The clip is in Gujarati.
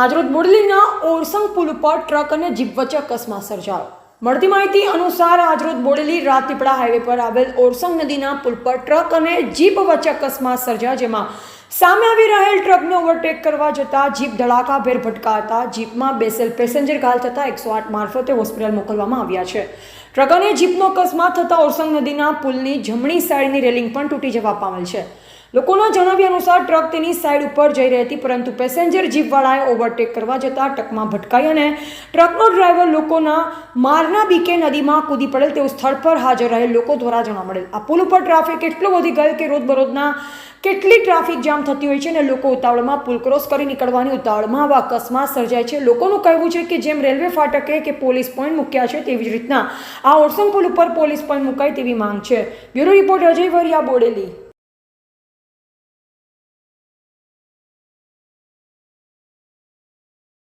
આજરોજ બોડલીના ઓરસંગ પુલ ઉપર ટ્રક અને જીપ વચ્ચે અકસ્માત સર્જાયો. મળતી માહિતી અનુસાર આજરોજ બોડેલી રાજપીપળા હાઈવે પર આવેલ ઓરસંગ નદીના પુલ પર ટ્રક અને જીપ વચ્ચે અકસ્માત સર્જાયો, જેમાં સામે આવી રહેલ ટ્રકને ઓવરટેક કરવા જતાં જીપ ધડાકાભેર ભટકાતા, જીપમાં બેસેલ પેસેન્જર ઘાયલ થતાં એકસો આઠ મારફતે હોસ્પિટલ મોકલવામાં આવ્યા છે. ટ્રક અને જીપનો અકસ્માત થતાં ઓરસંગ નદીના પુલની જમણી સાઈડની રેલિંગ પણ તૂટી જવા પામેલ છે. લોકોના જણાવ્યા અનુસાર ટ્રક તેની સાઈડ ઉપર જઈ રહી હતી, પરંતુ પેસેન્જર જીપવાળાએ ઓવરટેક કરવા જતાં ટ્રકમાં ભટકાઈ અને ટ્રકનો ડ્રાઈવર લોકોના મારના બીકે નદીમાં કૂદી પડેલ તેવું સ્થળ પર હાજર રહેલ લોકો દ્વારા જાણવા મળેલ. આ પુલ ઉપર ટ્રાફિક એટલો વધી ગયો કે રોજબરોજના કેટલી ટ્રાફિક જામ થતી હોય છે અને લોકો ઉતાવળમાં પુલ ક્રોસ કરી નીકળવાની ઉતાવળમાં આવા અકસ્માત સર્જાય છે. લોકોનું કહેવું છે કે જેમ રેલવે ફાટકે કે પોલીસ પોઈન્ટ મૂક્યા છે તેવી જ રીતના આ ઓરસંગ પુલ ઉપર પોલીસ પોઈન્ટ મુકાય તેવી માંગ છે. Bureau report Ajay Variya, Bodeli.